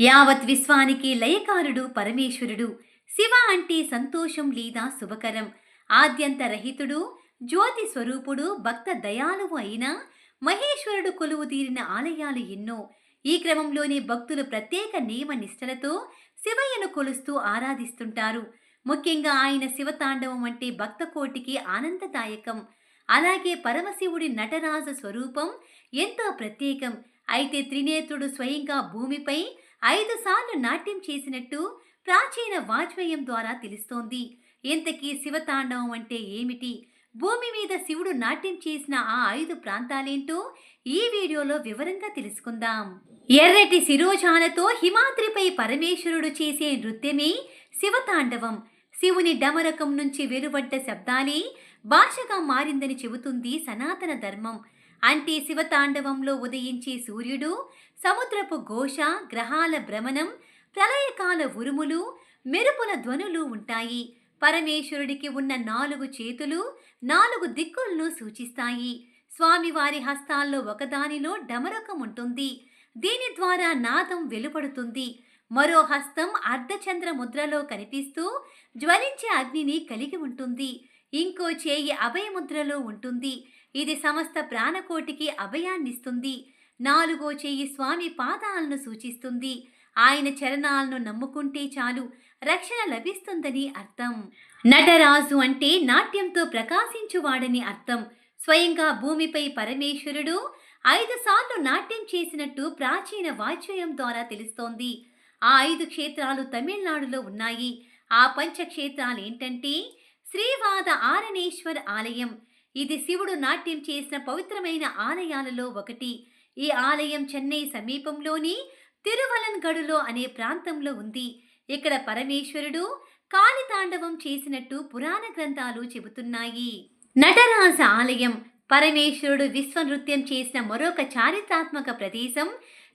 యావత్ విశ్వానికి లయకారుడు పరమేశ్వరుడు. శివ అంటే సంతోషం లేదా శుభకరం. ఆద్యంత రహితుడు జ్యోతి స్వరూపుడు భక్త దయాలువు అయిన మహేశ్వరుడు కొలువు తీరిన ఆలయాలు ఎన్నో. ఈ క్రమంలోనే భక్తులు ప్రత్యేక నియమ నిష్టలతో శివయ్యను కొలుస్తూ ఆరాధిస్తుంటారు. ముఖ్యంగా ఆయన శివతాండవం అంటే భక్త కోటికి ఆనందదాయకం. అలాగే పరమశివుడి నటరాజ స్వరూపం ఎంతో ప్రత్యేకం. అయితే త్రినేత్రుడు స్వయంగా భూమిపై ఐదు సార్లు నాట్యం చేసినట్టు ప్రాచీన వాజ్మయం ద్వారా తెలుస్తోంది. ఇంతకీ శివతాండవం అంటే ఏమిటి? భూమి మీద శివుడు నాట్యం చేసిన ఆ ఐదు ప్రాంతాలేంటో ఈ వీడియోలో వివరంగా తెలుసుకుందాం. ఎర్రటి శిరోజాలతో హిమాద్రిపై పరమేశ్వరుడు చేసే నృత్యమే శివతాండవం. శివుని డమరకం నుంచి వెలువడ్డ శబ్దాలే భాషగా మారిందని చెబుతుంది సనాతన ధర్మం. అంటే శివతాండవంలో ఉదయించే సూర్యుడు సముద్రపు ఘోష గ్రహాల భ్రమణం ప్రళయకాల ఉరుములు మెరుపుల ధ్వనులు ఉంటాయి. పరమేశ్వరుడికి ఉన్న నాలుగు చేతులు నాలుగు దిక్కులను సూచిస్తాయి. స్వామివారి హస్తాల్లో ఒకదానిలో డమరకం ఉంటుంది. దీని ద్వారా నాదం వెలుపడుతుంది. మరో హస్తం అర్ధచంద్ర ముద్రలో కనిపిస్తూ జ్వలించే అగ్నిని కలిగి ఉంటుంది. ఇంకో చేయి అభయముద్రలో ఉంటుంది. ఇది సమస్త ప్రాణకోటికి అభయాన్నిస్తుంది. నాలుగో చేయి స్వామి పాదాలను సూచిస్తుంది. ఆయన చరణాలను నమ్ముకుంటే చాలు. రక్షణ లభిస్తుందని అర్థం. నటరాజు అంటే నాట్యంతో ప్రకాశించువాడని అర్థం. స్వయంగా భూమిపై పరమేశ్వరుడు ఐదు సార్లు నాట్యం చేసినట్టు ప్రాచీన వాజ్మయం ద్వారా తెలుస్తోంది. ఆ ఐదు క్షేత్రాలు తమిళనాడులో ఉన్నాయి. ఆ పంచక్షేత్రాలు ఏంటంటే శ్రీవాద ఆరణేశ్వర్ ఆలయం. ఇది శివుడు నాట్యం చేసిన పవిత్రమైన ఆలయాలలో ఒకటి. ఈ ఆలయం చెన్నై సమీపంలోని తిరువలన్గడులో అనే ప్రాంతంలో ఉంది. ఇక్కడ పరమేశ్వరుడు కాళితాండవం చేసినట్టు పురాణ గ్రంథాలు చెబుతున్నాయి. నటరాజ ఆలయం. పరమేశ్వరుడు విశ్వనృత్యం చేసిన మరొక చారిత్రాత్మక ప్రదేశం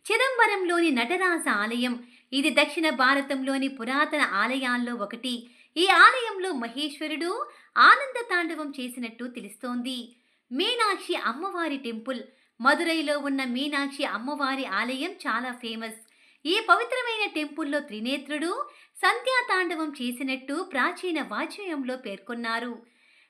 చిదంబరంలోని నటరాజ ఆలయం. ఇది దక్షిణ భారతంలోని పురాతన ఆలయాల్లో ఒకటి. ఈ ఆలయంలో మహేశ్వరుడు ఆనంద తాండవం చేసినట్టు తెలుస్తోంది. మీనాక్షి అమ్మవారి టెంపుల్. మదురైలో ఉన్న మీనాక్షి అమ్మవారి ఆలయం చాలా ఫేమస్. ఈ పవిత్రమైన టెంపుల్లో త్రినేత్రుడు సంధ్యాతాండవం చేసినట్టు ప్రాచీన వాజ్మయంలో పేర్కొన్నారు.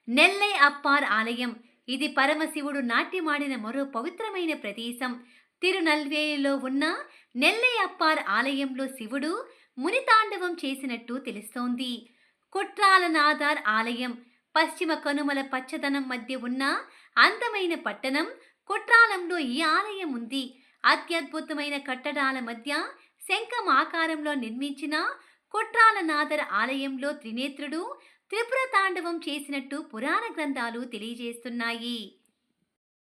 నెల్లై అప్పార్ ఆలయం. ఇది పరమశివుడు నాట్యమాడిన మరో పవిత్రమైన ప్రదేశం. తిరునల్వేలిలో ఉన్న నెల్లై అప్పార్ ఆలయంలో శివుడు మునితాండవం చేసినట్టు తెలుస్తోంది. కుట్రాలనాథార్ ఆలయం. పశ్చిమ కనుమల పచ్చదనం మధ్య ఉన్న అందమైన పట్టణం కుట్రాలంలో ఈ ఆలయం ఉంది. అత్యద్భుతమైన కట్టడాల మధ్య శంఖం ఆకారంలో నిర్మించిన కుట్రాలనాథర్ ఆలయంలో త్రినేత్రుడు త్రిపుర తాండవం చేసినట్టు పురాణ గ్రంథాలు తెలియజేస్తున్నాయి.